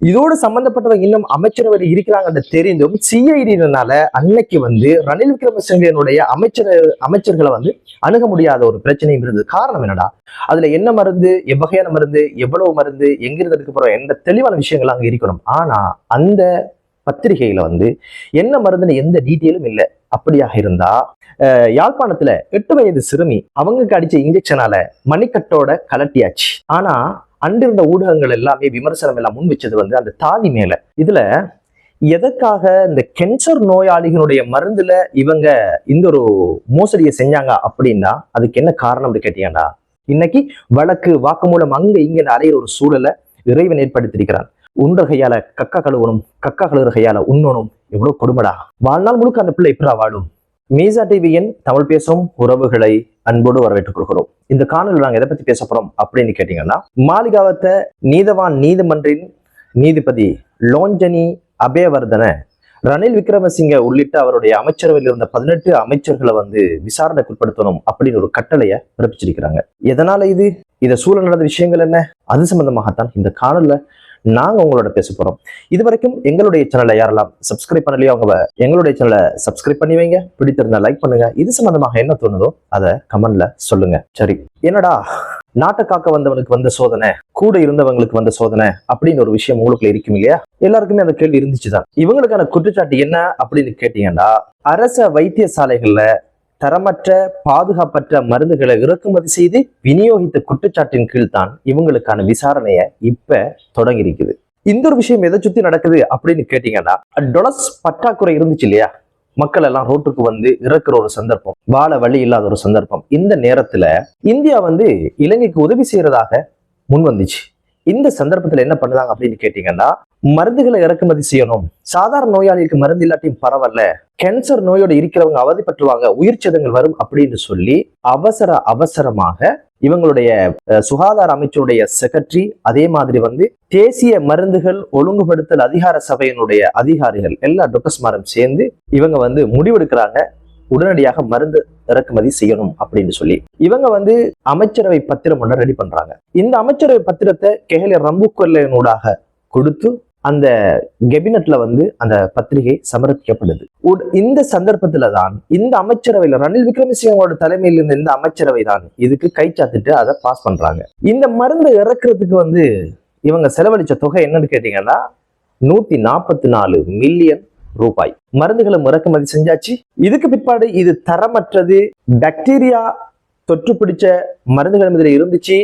இதோடு சம்பந்தப்பட்டவங்க இன்னும் அமைச்சரவையில் இருக்கிறாங்கன்னு தெரிந்தும் சிஐடினால அன்னைக்கு வந்து ரணில் விக்ரமசிங்கனுடைய அமைச்சர் அமைச்சர்களை வந்து அணுக முடியாத ஒரு பிரச்சனையும் இருந்தது. காரணம் என்னடா? அதுல என்ன மருந்து எவ்வகையான மருந்து எவ்வளவு மருந்து எங்கிருந்து எடுக்க போறோம் எந்த தெளிவான விஷயங்கள் அங்க இருக்கணும். ஆனா அந்த பத்திரிகையில் வந்து என்ன மருந்துன்னு எந்த டீட்டெயிலும் இல்லை. அப்படியாக இருந்தா யாழ்ப்பாணத்துல எட்டு வயது சிறுமி அவங்களுக்கு அடிச்ச இன்ஜெக்ஷனால மணிக்கட்டோட கலட்டியாச்சு. ஆனா அன்றிருந்த ஊடகங்கள் எல்லாமே விமர்சனம் எல்லாம் முன் வச்சது வந்து அந்த தாதி மேல. இதுல எதற்காக இந்த கேன்சர் நோயாளிகளுடைய மருந்துல இவங்க இந்த ஒரு மோசடியை செஞ்சாங்க அப்படின்னா அதுக்கு என்ன காரணம் அப்படி கேட்டீங்கன்னா இன்னைக்கு வழக்கு வாக்குமூலம் அங்க இங்க அலையிற ஒரு சூழலை இறைவன் ஏற்படுத்தியிருக்கிறான். உன்ற கையால கக்கா கழுவணும் கக்கா கழுவுற கையால உண்ணணும். எவ்வளவு கொடுமடா. வாழ்நாள் முழுக்க அந்த பிள்ளை எப்படா வாழும். மீசா டிவியின் தமிழ் பேசும் உறவுகளை அன்போடு வரவேற்றுக் கொள்கிறோம். இந்த காணொலி நாங்க எதை பத்தி பேச போறோம் அப்படின்னு கேட்டீங்கன்னா மாளிகாவத்த நீதவான் நீதிமன்றின் நீதிபதி லோஞ்சனி அபேவர்தன ரணில் விக்ரமசிங்க உள்ளிட்ட அவருடைய அமைச்சரவையில் இருந்த பதினெட்டு அமைச்சர்களை வந்து விசாரணைக்குட்படுத்தணும் அப்படின்னு ஒரு கட்டளையை பிறப்பிச்சிருக்கிறாங்க. எதனால இது? இதை சூழல் நடந்த விஷயங்கள் என்ன? அது சம்பந்தமாகத்தான் இந்த காணொலியில நாங்க உங்களோட பேச போகிறோம் இது வரைக்கும் எங்களுடைய சேனலை யாரெல்லாம் சப்ஸ்கிரைப் பண்ணலையோ அவங்க எங்களுடைய சேனலை சப்ஸ்கிரைப் பண்ணி வைங்க. பிடித்திருந்தா லைக் பண்ணுங்க. இது சம்பந்தமாக என்ன தோணுதோ அதை கமெண்ட்ல சொல்லுங்க. சரி என்னடா? நாட்டை காக்க வந்தவனுக்கு வந்த சோதனை கூட இருந்தவங்களுக்கு வந்த சோதனை அப்படின்னு ஒரு விஷயம் உங்களுக்குள்ள இருக்கும் இல்லையா? எல்லாருக்குமே அந்த கேள்வி இருந்துச்சுதான். இவங்களுக்கான குற்றச்சாட்டு என்ன அப்படின்னு கேட்டீங்கன்னா அரச வைத்தியசாலைகள்ல தரமற்ற பாதுகாப்பற்ற மருந்துகளை இறக்குமதி செய்து விநியோகித்த குற்றச்சாட்டின் கீழ் தான் இவங்களுக்கான விசாரணையை இப்ப தொடங்கி இருக்குது இந்த ஒரு விஷயம் எதை சுத்தி நடக்குது அப்படின்னு கேட்டீங்கன்னா டொலஸ் பற்றாக்குறை இருந்துச்சு இல்லையா? மக்கள் எல்லாம் ரோட்டுக்கு வந்து இறக்குற ஒரு சந்தர்ப்பம் வாழ வழி இல்லாத ஒரு சந்தர்ப்பம். இந்த நேரத்துல இந்தியா வந்து இலங்கைக்கு உதவி செய்யறதாக முன் வந்துச்சு இந்த சந்தர்ப்பத்துல என்ன பண்ணுதாங்க அப்படின்னு கேட்டீங்கன்னா மருந்துகளை இறக்குமதி செய்யணும். சாதாரண நோயாளிக்கு மருந்து இல்லாட்டியும் பரவாயில்ல. கேன்சர் நோயோட இருக்கிறவங்க அவதிப்பட்டுருவாங்க உயிர் சேதங்கள் வரும் அப்படின்னு சொல்லி அவசர அவசரமாக இவங்களுடைய சுகாதார அமைச்சருடைய செக்ரட்டரி அதே மாதிரி வந்து தேசிய மருந்துகள் ஒழுங்குபடுத்தல் அதிகார சபையினுடைய அதிகாரிகள் எல்லா டாக்டர்ஸ்மாரும் சேர்ந்து இவங்க வந்து முடிவெடுக்கிறாங்க. உடனடியாக மருந்து இறக்குமதி செய்யணும் அப்படின்னு சொல்லி. இவங்க வந்து அமைச்சரவை பத்திரம் ஒன்று ரெடி பண்றாங்க. இந்த அமைச்சரவை பத்திரத்தை கெஹலிய ரம்புக்கொல்லையனூடாக கொடுத்து அந்த கெபினட்ல வந்து அந்த பத்திரிகை சமர்ப்பிக்கப்படுது. இந்த சந்தர்ப்பத்துல தான் இந்த அமைச்சரவையில ரணில் விக்ரமசிங்கோட தலைமையில் இருந்த இந்த அமைச்சரவை தான் இதுக்கு கை சாத்திட்டு அதை பாஸ் பண்றாங்க. இந்த மருந்தை இறக்குறதுக்கு வந்து இவங்க செலவழிச்ச தொகை என்னன்னு கேட்டீங்கன்னா நூத்தி நாற்பத்தி நாலு மில்லியன் ரூபாய். மருந்துகளை இறக்குமதி செஞ்சாச்சு. இதுக்கு பிற்பாடு இது தரமற்றது. பாக்டீரியா தொற்று பிடிச்ச மருந்துகள் இதில் இருந்துச்சு.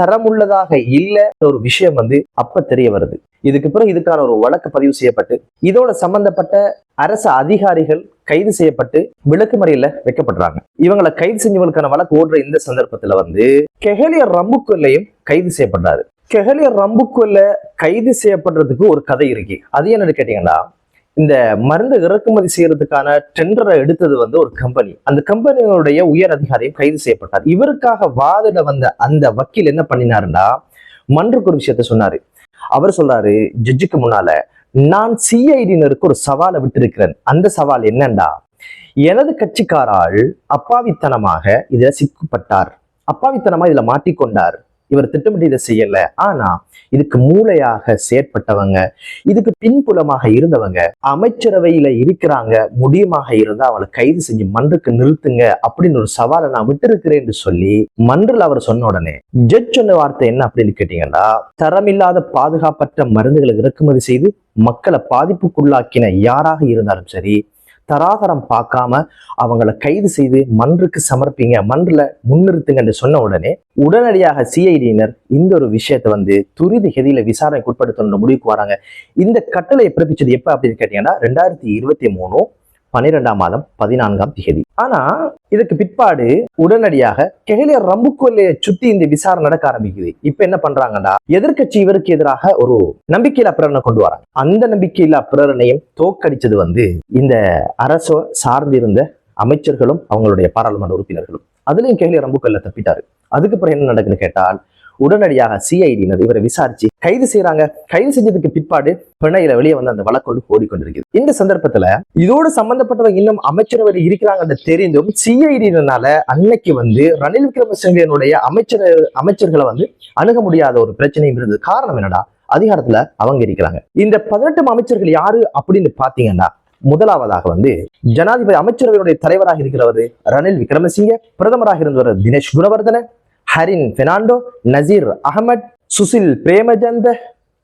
தரமுள்ளதாக இல்லை ஒரு விஷயம் வந்து அப்ப தெரிய வருது. இதுக்கு பிறகு இதுக்கான ஒரு வழக்கு பதிவு செய்யப்பட்டு இதோட சம்பந்தப்பட்ட அரசு அதிகாரிகள் கைது செய்யப்பட்டு விளக்குமறையில வைக்கப்படுறாங்க. இவங்களை கைது செஞ்சவங்களுக்கான வழக்கு ஓடுற இந்த சந்தர்ப்பத்துல வந்து கெஹலியர் ரம்புக்குள்ளையும் கைது செய்யப்படுறாரு. கெஹலியர் ரம்புக்குள்ள கைது செய்யப்படுறதுக்கு ஒரு கதை இருக்கு. அது என்னன்னு கேட்டீங்கன்னா இந்த மருந்து இறக்குமதி செய்யறதுக்கான டெண்டரை எடுத்தது வந்து ஒரு கம்பெனி அந்த கம்பெனியோடைய உயர் அதிகாரியும் கைது செய்யப்பட்டார். இவருக்காக வாதிட வந்த அந்த வக்கீல் என்ன பண்ணினாருன்னா மன்றுக்கு ஒரு விஷயத்த சொன்னாரு. அவர் சொல்றாரு ஜட்ஜுக்கு முன்னால நான் சிஐடியினருக்கு ஒரு சவாலை விட்டிருக்கிறேன். அந்த சவால் என்னண்டா? எனது கட்சிக்காரால் அப்பாவித்தனமாக இதுல சிக்கப்பட்டார். அப்பாவித்தனமா இதுல மாட்டிக்கொண்டார். இவர் திட்டமிட்டு இதை செய்யல. ஆனா இதுக்கு மூளையாக செயற்பட்டவங்க இதுக்கு பின்புலமாக இருந்தவங்க அமைச்சரவையில இருக்கிறாங்க முடியுமாக இருந்தா அவளை கைது செஞ்சு மன்றுக்கு நிறுத்துங்க அப்படின்னு ஒரு சவாலை நான் விட்டிருக்கிறேன்னு சொல்லி மன்றில் அவர் சொன்ன உடனே ஜட்ஜ் சொன்ன வார்த்தை என்ன? அப்படின்னு கேட்டீங்கன்னா தரமில்லாத பாதுகாப்பற்ற மருந்துகளை இறக்குமதி செய்து மக்களை பாதிப்புக்குள்ளாக்கின யாராக இருந்தாலும் சரி தராதரம் பார்க்காம அவங்கள கைது செய்து மன்றுக்கு சமர்ப்பிங்க மன்றில் முன்னிறுத்துங்கன்னு சொன்ன உடனே உடனடியாக சிஐடியினர் இந்த ஒரு விஷயத்தை வந்து துரித கதியில விசாரணைக்கு உட்படுத்தணும்னு முடிவுக்கு வராங்க. இந்த கட்டளை பிறப்பிச்சது எப்ப அப்படின்னு கேட்டீங்கன்னா ரெண்டாயிரத்தி இருபத்தி மூணு பனிரெண்டாம் மாதம் பதினான்காம் தேதி. ஆனா இதுக்கு பிற்பாடு உடனடியாக கெஹலியர் ரம்புக்கொல்லையை சுத்தி இந்த விசாரணை நடக்க ஆரம்பிக்குது. இப்ப என்ன பண்றாங்கன்னா எதிர்க்கட்சி இவருக்கு எதிராக ஒரு நம்பிக்கையில்லா பிரேரணை கொண்டு வராங்க. அந்த நம்பிக்கையில்லா பிரேரணையும் தோக்கடிச்சது வந்து இந்த அரசோ சார்ந்திருந்த அமைச்சர்களும் அவங்களுடைய பாராளுமன்ற உறுப்பினர்களும். அதுலயும் கேள்வி ரம்புக்கல்ல தப்பிட்டாரு. அதுக்கு பிறகு என்ன நடக்குன்னு கேட்டால் உடனடியாக சிஐடியினர் இவரை விசாரிச்சு கைது செய்யறாங்க கைது செஞ்சதுக்கு பிற்பாடு பிணையில வெளியே வந்து அந்த வழக்கொண்டு ஓடிக்கொண்டிருக்குது. இந்த சந்தர்ப்பத்துல இதோடு சம்பந்தப்பட்டவங்க இன்னும் அமைச்சரவையில் இருக்கிறாங்கன்னு தெரிந்தும் சிஐடினால அன்னைக்கு வந்து ரணில் விக்ரமசிங்கனுடைய அமைச்சர் அமைச்சர்களை வந்து அணுக முடியாத ஒரு பிரச்சனையும் இருந்தது. காரணம் என்னடா? அதிகாரத்துல அவங்க இருக்கிறாங்க. இந்த பதினெட்டு அமைச்சர்கள் யாரு அப்படின்னு பாத்தீங்கன்னா முதலாவதாக வந்து ஜனாதிபதி அமைச்சரவையுடைய தலைவராக இருக்கிறவர் ரணில் விக்ரமசிங்க பிரதமராக இருந்தவர் தினேஷ் குணவர்தன ஹரின் பெர்னாண்டோ நசீர் அகமட் சுசில் பிரேமஜந்த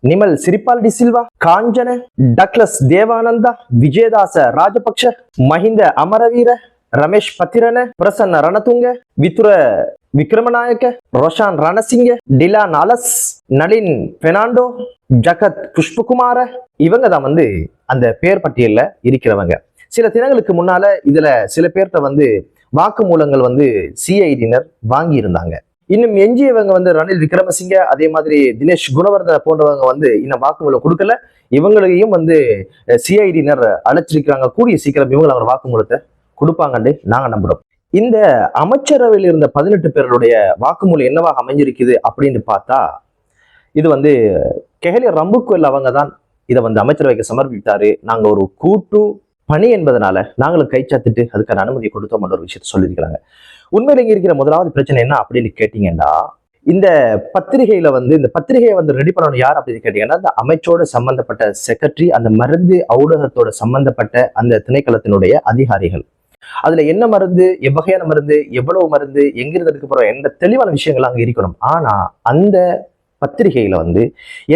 நிமல் சிரிபால் டி சில்வா காஞ்சன டக்ளஸ் தேவானந்தா விஜயதாச ராஜபக்ஷ மஹிந்த அமரவீர ரமேஷ் பத்திரன பிரசன்ன ரணதுங்க வித்துர விக்ரமநாயக்க ரோஷான் ரணசிங்க டிலான் அலஸ் நளின் பெர்னாண்டோ ஜகத் புஷ்பகுமார இவங்க தான் வந்து அந்த பேர் பட்டியலில் இருக்கிறவங்க. சில தினங்களுக்கு முன்னால இதுல சில பேர்கிட்ட வந்து வாக்குமூலங்கள் வந்து சிஐடியினர் வாங்கியிருந்தாங்க. இன்னும் எஞ்சியவங்க வந்து ரணில் விக்ரமசிங்க அதே மாதிரி தினேஷ் குணவர்தன போன்றவங்க வந்து இன்னும் வாக்குமூலம் கொடுக்கல. இவங்களையும் வந்து சிஐடியினர் அழைச்சிருக்கிறாங்க கூடிய சீக்கிரம் இவங்க அவங்க வாக்குமூலத்தை கொடுப்பாங்கன்னு நாங்க நம்புறோம். இந்த அமைச்சரவையில் இருந்த பதினெட்டு பேருடைய வாக்குமூலம் என்னவாக அமைஞ்சிருக்குது அப்படின்னு பார்த்தா இது வந்து கெஹலி ரம்புக்குவல் அவங்க தான் இதை வந்து அமைச்சரவைக்கு சமர்ப்பித்தாரு. நாங்க ஒரு கூட்டு பணி என்பதனால நாங்களும் கைச்சாத்துட்டு அதுக்கான அனுமதி கொடுத்தோம் ஒரு விஷயத்த சொல்லியிருக்கிறாங்க. உண்மையில இங்க இருக்கிற முதலாவது பிரச்சனை என்ன அப்படின்னு கேட்டீங்கன்னா இந்த பத்திரிகையில வந்து இந்த பத்திரிகையை வந்து ரெடி பண்ணணும் யார் அப்படின்னு கேட்டீங்கன்னா அந்த அமைச்சோட சம்பந்தப்பட்ட செக்ரட்டரி அந்த மருந்து ஊடகத்தோட சம்பந்தப்பட்ட அந்த திணைக்களத்தினுடைய அதிகாரிகள். அதுல என்ன மருந்து எவ்வகையான மருந்து எவ்வளவு மருந்து எங்கிருந்து எடுக்க போறோம் எந்த தெளிவான விஷயங்கள் அங்க இருக்கணும். ஆனா அந்த பத்திரிகையில வந்து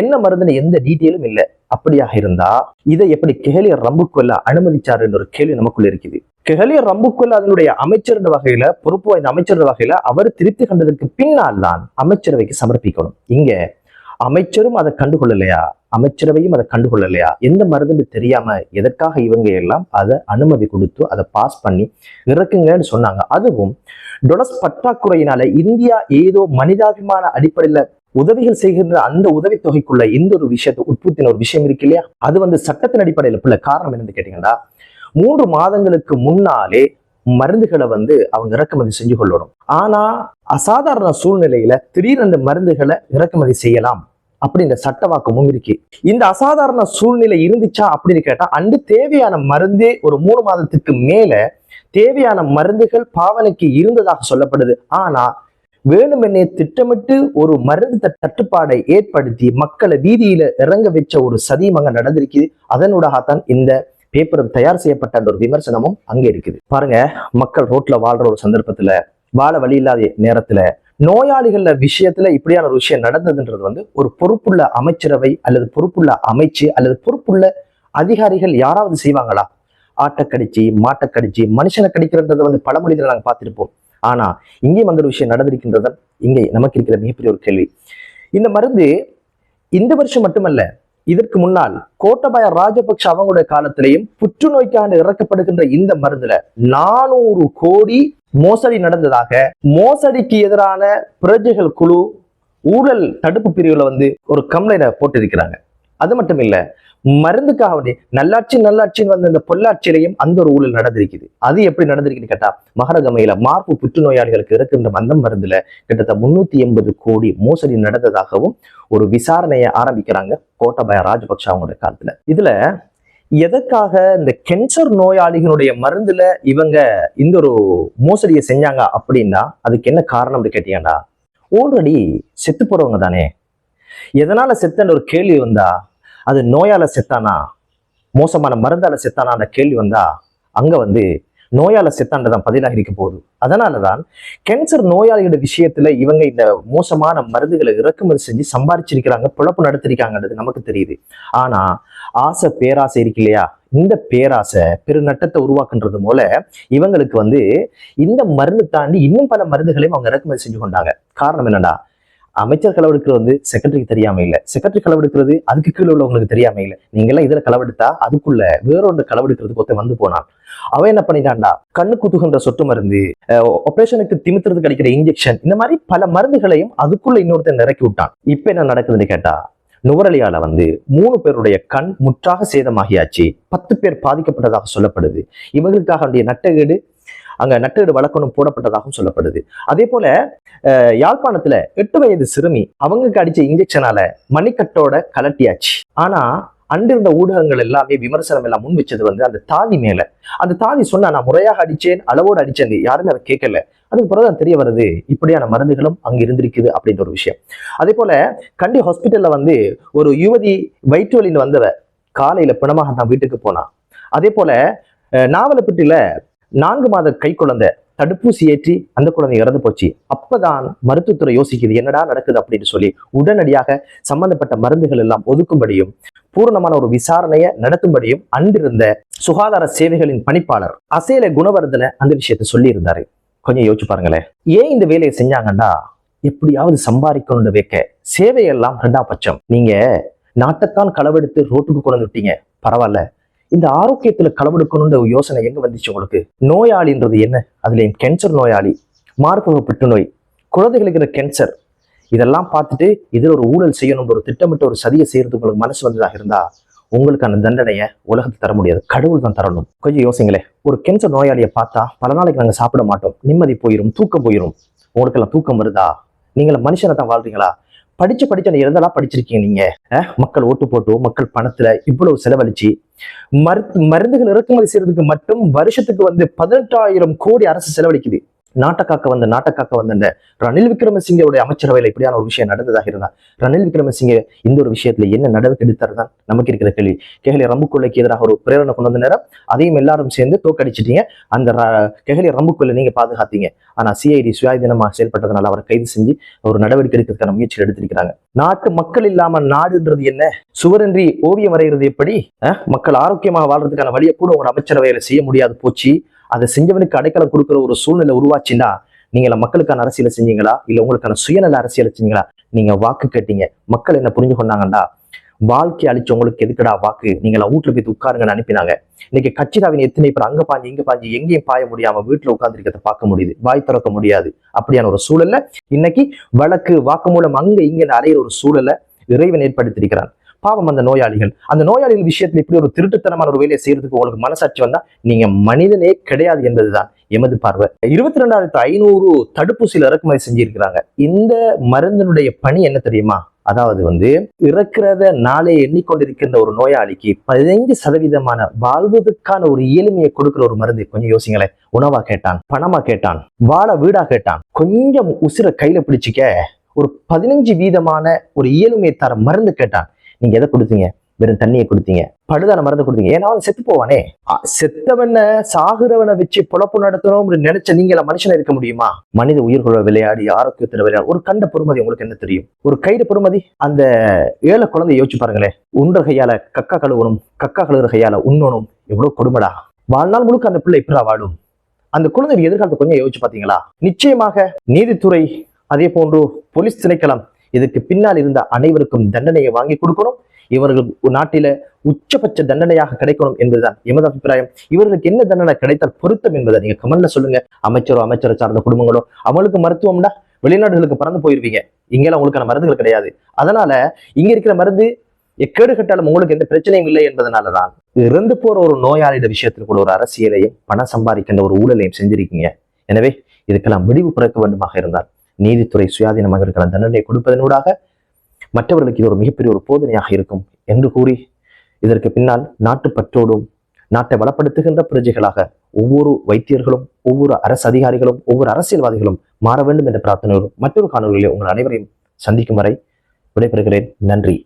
என்ன மருந்துன்னு எந்த டீட்டெயிலும் இல்லை. அப்படியாக இருந்தா இதை எப்படி கெஹலியர் ரம்புக்குள்ள அனுமதிச்சாருன்ற ஒரு கேள்வி நமக்குள்ள இருக்குது. கெஹலியர் ரம்புக்கொல்ல அதனுடைய அமைச்சர் என்ற வகையில பொறுப்பு வாய்ந்த அமைச்சர் என்ற வகையில அவர் திருப்தி கண்டதற்கு பின்னால் தான் அமைச்சரவைக்கு சமர்ப்பிக்கணும். இங்க அமைச்சரும் அதை கண்டுகொள்ளலையா? அமைச்சரவையும் அதை கண்டுகொள்ளலையா? எந்த மருந்துன்னு தெரியாம எதற்காக இவங்க எல்லாம் அதை அனுமதி கொடுத்து அதை பாஸ் பண்ணி இறக்குங்கன்னு சொன்னாங்க. அதுவும் டொலஸ் பற்றாக்குறையினால இந்தியா ஏதோ மனிதாபிமான அடிப்படையில உதவிகள் செய்கின்ற அந்த உதவித்தொகைக்குள்ள இந்த ஒரு விஷயத்தை உட்புத்தின ஒரு விஷயம் இருக்கு இல்லையா? அது வந்து சட்டத்தின் அடிப்படையில் பிள்ளை காரணம் என்னன்னு கேட்டீங்கன்னா மூன்று மாதங்களுக்கு முன்னாலே மருந்துகளை வந்து அவங்க இறக்குமதி செஞ்சு கொள்ளணும். ஆனா அசாதாரண சூழ்நிலையில திடீரென்று மருந்துகளை இறக்குமதி செய்யலாம் அப்படின்ற சட்டவாக்கமும் இருக்கு. இந்த அசாதாரண சூழ்நிலை இருந்துச்சா அப்படின்னு கேட்டா அன்று தேவையான மருந்தே ஒரு மூணு மாதத்துக்கு மேல தேவையான மருந்துகள் பாவனைக்கு இருந்ததாக சொல்லப்படுது. ஆனா வேணுமென்னே திட்டமிட்டு ஒரு மருந்து தட்டுப்பாடை ஏற்படுத்தி மக்களை வீதியில இறங்க வச்ச ஒரு சதியும் அங்க நடந்திருக்குது. அதனூடாகத்தான் இந்த பேப்பரும் தயார் செய்யப்பட்ட அந்த ஒரு விமர்சனமும் அங்கே இருக்குது. பாருங்க மக்கள் ரோட்ல வாழ்ற ஒரு சந்தர்ப்பத்துல வாழ வழி இல்லாத நேரத்துல நோயாளிகள விஷயத்துல இப்படியான ஒரு விஷயம் நடந்ததுன்றது வந்து ஒரு பொறுப்புள்ள அமைச்சரவை அல்லது பொறுப்புள்ள அமைச்சு அல்லது பொறுப்புள்ள அதிகாரிகள் யாராவது செய்வாங்களா? ஆட்டை கடிச்சு மாட்டை கடிச்சு மனுஷனை கடிக்கிறன்றதை வந்து பழமொழிகளை நாங்க பார்த்திருப்போம். ஆனா இங்கேயும் அந்த ஒரு விஷயம் நடந்திருக்கின்றத இங்கே நமக்கு இருக்கிற மிகப்பெரிய ஒரு கேள்வி. இந்த மருந்து இந்த வருஷம் மட்டுமல்ல இதற்கு முன்னால் கோட்டபாய ராஜபக்ஷ அவங்களுடைய காலத்திலையும் புற்றுநோய்க்கான இறக்கப்படுகின்ற இந்த மருந்துல நானூறு கோடி மோசடி நடந்ததாக மோசடிக்கு எதிரான பிரஜைகள் குழு ஊழல் தடுப்பு பிரிவுல வந்து ஒரு கம்ப்ளைண்ட போட்டிருக்கிறாங்க. அது மட்டும் இல்ல மருந்துக்காக வேண்டிய நல்லாட்சி நல்லாட்சின்னு வந்த இந்த பொள்ளாட்சியிலையும் அந்த ஒரு ஊழல் நடந்திருக்குது. அது எப்படி நடந்திருக்குன்னு கேட்டா மகரகமையில மார்பு புற்றுநோயாளிகளுக்கு இருக்கின்ற அந்த மருந்துல கிட்டத்தட்ட முன்னூத்தி எண்பது கோடி மோசடி நடந்ததாகவும் ஒரு விசாரணையை ஆரம்பிக்கிறாங்க கோட்டபாய ராஜபக்ஷ அவங்களுடைய காலத்துல. இதுல எதற்காக இந்த கேன்சர் நோயாளிகளுடைய மருந்துல இவங்க இந்த ஒரு மோசடியை செஞ்சாங்க அப்படின்னா அதுக்கு என்ன காரணம் அப்படி கேட்டீங்கன்னா ஆல்ரெடி செத்து போறவங்க தானே. எதனால செத்தன்ற ஒரு கேள்வி வந்தா அது நோயால செத்தானா? மோசமான மருந்தால செத்தானா கேள்வி வந்தா அங்க வந்து நோயால செத்தான்றதான் பதிலாக இருக்க போகுது. அதனாலதான் கேன்சர் நோயாளிகளோட விஷயத்துல இவங்க இந்த மோசமான மருந்துகளை இறக்குமதி செஞ்சு சம்பாரிச்சிருக்கிறாங்க பிழப்பு நடத்திருக்காங்கன்றது நமக்கு தெரியுது. ஆனா ஆசை பேராசை இருக்கு இல்லையா? இந்த பேராசை பெருநட்டத்தை உருவாக்குன்றது போல இவங்களுக்கு வந்து இந்த மருந்து தாண்டி இன்னும் பல மருந்துகளையும் அவங்க இறக்குமதி செஞ்சு கொண்டாங்க. காரணம் என்னடா அமைச்சர் களவெடுக்கிறது வந்து செக்ரட்டரிக்கு தெரியாம இல்ல. செக்ரட்டரி களவெடுக்கிறது அதுக்கு கீழே உள்ளவங்களுக்கு தெரியாம இல்ல. நீங்க எல்லாம் இதுல களவெடுத்தா அதுக்குள்ள வேறொன்று களவெடுக்கிறதுக்கு ஒருத்தன் வந்து போனான். அவன் என்ன பண்ணிட்டான்டா? கண்ணு குத்துகின்ற சொட்டு மருந்து ஆப்ரேஷனுக்கு திமித்துறதுக்கு அடிக்கிற இன்ஜெக்ஷன் இந்த மாதிரி பல மருந்துகளையும் அதுக்குள்ள இன்னொருத்தன் நிறக்கி விட்டான். இப்ப என்ன நடக்குதுன்னு கேட்டா நுவரலியால வந்து மூணு பேருடைய கண் முற்றாக சேதமாகியாச்சு. பத்து பேர் பாதிக்கப்பட்டதாக சொல்லப்படுது. இவங்களுக்காக வேண்டிய நட்டகேடு அங்க நட்டேடு வழக்கணும் போடப்பட்டதாகவும் சொல்லப்படுது. அதே போல அஹ், யாழ்ப்பாணத்துல எட்டு வயது சிறுமி அவங்களுக்கு அடிச்ச இன்ஜெக்ஷனால மணிக்கட்டோட கலட்டியாச்சு. ஆனா அன்றிருந்த ஊடகங்கள் எல்லாமே விமர்சனம் எல்லாம் முன் வச்சது வந்து அந்த தாதி மேல. அந்த தாதி சொன்னா நான் முறையாக அடிச்சேன் அளவோடு அடிச்சேன் யாருமே அதை கேட்கல. அதுக்கு பிறகுதான் தெரிய வருது இப்படியான மருந்துகளும் அங்க இருந்திருக்குது அப்படின்ற ஒரு விஷயம். அதே போல கண்டி ஹாஸ்பிட்டல்ல வந்து ஒரு யுவதி வயிற்று வலின்னு வந்தவ காலையில பிணமாக தான் வீட்டுக்கு போனா. அதே போல அஹ், நாவலப்பட்டியில நான்கு மாத கை குழந்தை தடுப்பூசி ஏற்றி அந்த குழந்தை இறந்து போச்சு. அப்பதான் மருத்துவத்துறை யோசிக்குது என்னடா நடக்குது அப்படின்னு சொல்லி உடனடியாக சம்பந்தப்பட்ட மருந்துகள் எல்லாம் ஒதுக்கும்படியும் பூரணமான ஒரு விசாரணையை நடத்தும்படியும் அன்றிருந்த சுகாதார சேவைகளின் பணிப்பாளர் அசேல குணவர்தன அந்த விஷயத்தை சொல்லி இருந்தாரு கொஞ்சம் யோசிச்சு பாருங்களேன். ஏன் இந்த வேலையை செஞ்சாங்கன்னா எப்படியாவது சம்பாதிக்கணும்னு வைக்க சேவையெல்லாம் ரெண்டா பட்சம். நீங்க நாட்டைத்தான் களவெடுத்து ரோட்டுக்கு கொண்டு விட்டீங்க பரவாயில்ல. இந்த ஆரோக்கியத்துல களவெடுக்கணும்ன்ற யோசனை எங்க வந்துச்சு உங்களுக்கு? நோயாளின்றது என்ன? அதுலயும் கேன்சர் நோயாளி மார்பக புற்றுநோய் குழந்தைகளுக்கு இருக்கிற கேன்சர் இதெல்லாம் பார்த்துட்டு இதில் ஒரு ஊழல் செய்யணும் ஒரு திட்டமிட்ட ஒரு சதியை செய்யறது உங்களுக்கு மனசு வந்ததாக இருந்தா உங்களுக்கான தண்டனையை உலகத்துக்கு தர முடியாது. கடவுள் தான் தரணும். கொஞ்சம் யோசிங்களேன் ஒரு கேன்சர் நோயாளியை பார்த்தா பல நாளைக்கு நாங்கள் சாப்பிட மாட்டோம். நிம்மதி போயிடும் தூக்கம் போயிடும் உங்களுக்கெல்லாம் தூக்கம் வருதா? நீங்கள மனுஷனை தான் வாழ்றீங்களா? படிச்சு படிச்சு அந்த எதெல்லாம் படிச்சிருக்கீங்க நீங்க. மக்கள் ஓட்டு போட்டு மக்கள் பணத்துல இவ்வளவு செலவழிச்சு மருந்து மருந்துகள் இறக்குமதி செய்யறதுக்கு மட்டும் வருஷத்துக்கு வந்து பதினெட்டாயிரம் கோடி அரசு செலவழிக்குது. நாட்டக்காக்க வந்த நாட்டக்காக்க வந்த இந்த ரணில் விக்ரமசிங்கவுடைய அமைச்சரவையில் இப்படியான ஒரு விஷயம் நடந்ததாக இருந்தால் ரணில் விக்ரமசிங்க இந்த ஒரு விஷயத்துல என்ன நடவடிக்கை எடுத்தார் தான் நமக்கு இருக்கிற கேள்வி. கெஹலி ரம்புக்கொள்ளைக்கு எதிராக ஒரு பிரேரணை கொண்டு வந்த நேரம் அதையும் எல்லாரும் சேர்ந்து தோக்கடிச்சிட்டீங்க அந்த ர- கெஹலி ரம்புக்கொள்ளை நீங்க பாதுகாத்தீங்க. ஆனா சிஐடி சுயாதீனமா செயல்பட்டதுனால அவரை கைது செஞ்சு ஒரு நடவடிக்கை எடுக்கிறதுக்கான முயற்சி எடுத்திருக்கிறாங்க. நாட்டு மக்கள் இல்லாம நாடுன்றது என்ன? சுவரின்றி ஓவியம் வரைகிறது எப்படி? அஹ்? மக்கள் ஆரோக்கியமாக வாழ்றதுக்கான வழியை கூட ஒரு அமைச்சரவையில செய்ய முடியாது போச்சு. அதை செஞ்சவனுக்கு அடைக்கலம் கொடுக்குற ஒரு சூழ்நிலை உருவாச்சுன்னா நீங்கள மக்களுக்கான அரசியலை செஞ்சீங்களா? இல்ல உங்களுக்கான சுயநல அரசியலை செஞ்சீங்களா? நீங்க வாக்கு கேட்டீங்க. மக்கள் என்ன புரிஞ்சு கொண்டாங்கண்டா வாழ்க்கை அழிச்சு உங்களுக்கு எதுக்குடா வாக்கு? நீங்கள வீட்டுல போய் உட்காருங்கன்னு அனுப்பினாங்க. இன்னைக்கு கட்சிதாவின் எத்தனை பேர் அங்க பாஞ்சு இங்க பாஞ்சு எங்கேயும் பாய முடியாம வீட்டுல உட்காந்துருக்கிறத பார்க்க முடியுது. வாய் திறக்க முடியாது. அப்படியான ஒரு சூழல்ல இன்னைக்கு வழக்கு வாக்குமூலம் அங்க இங்க அறையிற ஒரு சூழலை இறைவன் ஏற்படுத்தியிருக்கிறான். பாவம் அந்த நோயாளிகள். அந்த நோயாளிகள் விஷயத்துல இப்படி ஒரு திருட்டுத்தனமான ஒரு வேலையை செய்யறதுக்கு உங்களுக்கு மனசாட்சி வந்தா நீங்க மனிதனே கிடையாது என்பதுதான். எமது பார்வை. இருபத்தி ரெண்டாயிரத்து ஐநூறு தடுப்பூசியில் இறக்குமதி செஞ்சிருக்கிறாங்க. இந்த மருந்தினுடைய பணி என்ன தெரியுமா? அதாவது வந்து இறக்கிறத நாளே எண்ணிக்கொண்டிருக்கின்ற ஒரு நோயாளிக்கு பதினைந்து சதவீதமான வாழ்வதற்கான ஒரு இயலுமையை கொடுக்கிற ஒரு மருந்து. கொஞ்சம் யோசிங்களேன். உணவா கேட்டான் பணமா கேட்டான் வாழ வீடா கேட்டான். கொஞ்சம் உசிர கையில பிடிச்சிக்க ஒரு பதினஞ்சு வீதமான ஒரு இயலுமையை தர மருந்து கேட்டான். நீங்க எதை கொடுத்தீங்க? வெறும் தண்ணியை கொடுத்தீங்க. படுதான மருந்து கொடுத்தீங்க. ஏன்னா அவன் செத்து போவானே. செத்தவன செத்தவனை சாகுறவனை வச்சு பொழப்பு நடத்தணும்னு நினைச்ச நீங்கள மனுஷனா இருக்க முடியுமா? மனித உயிர்களோட விளையாடி ஆரோக்கியத்தில் விளையாடி ஒரு கண்ட பொறுமதி உங்களுக்கு என்ன தெரியும்? ஒரு கைடு பொறுமதி? அந்த ஏழை குழந்தை யோசிச்சு பாருங்களேன். உண்ற கையால கக்கா கழுவணும் கக்கா கழுவுற கையால உண்ணணும். எவ்வளவு கொடுமடா. வாழ்நாள் முழுக்க அந்த பிள்ளை இப்படா வாழும். அந்த குழந்தை எதிர்காலத்தை கொஞ்சம் யோசிச்சு பாத்தீங்களா? நிச்சயமாக நீதித்துறை அதே போன்று போலீஸ் திணைக்களம் இதுக்கு பின்னால் இருந்த அனைவருக்கும் தண்டனையை வாங்கி கொடுக்கணும். இவர்கள் நாட்டில உச்சபட்ச தண்டனையாக கிடைக்கணும் என்பதுதான் எமது அபிப்பிராயம். இவர்களுக்கு என்ன தண்டனை கிடைத்தால் பொருத்தம் என்பதை நீங்க கமெண்ட்ல சொல்லுங்க. அமைச்சரோ அமைச்சரை சார்ந்த குடும்பங்களோ அவங்களுக்கு மருத்துவம்னா வெளிநாடுகளுக்கு பறந்து போயிருவீங்க. இங்கெல்லாம் உங்களுக்கான மருந்துகள் கிடையாது. அதனால இங்க இருக்கிற மருந்து எக்கேடு கட்டாலும் உங்களுக்கு எந்த பிரச்சனையும் இல்லை என்பதனாலதான் இறந்து போற ஒரு நோயாளிட விஷயத்தில் கூட ஒரு அரசியலையும் பணம் சம்பாதிக்கின்ற ஒரு ஊழலையும் செஞ்சிருக்கீங்க. எனவே இதுக்கெல்லாம் விடிவு பிறக்க வேண்டுமாக இருந்தால் நீதித்துறை சுயாதீனமாக இருக்கிற தண்டனை கொடுப்பதனூடாக மற்றவர்களுக்கு இது ஒரு மிகப்பெரிய ஒரு போதனையாக இருக்கும் என்று கூறி இதற்கு பின்னால் நாட்டுப்பற்றோடும் நாட்டை வளப்படுத்துகின்ற பிரஜைகளாக ஒவ்வொரு வைத்தியர்களும் ஒவ்வொரு அரசு அதிகாரிகளும் ஒவ்வொரு அரசியல்வாதிகளும் மாற வேண்டும் என்ற பிரார்த்தனையோடு மற்றொரு காணொலிகளில் உங்கள் அனைவரையும் சந்திக்கும் வரை விடைபெறுகிறேன். நன்றி.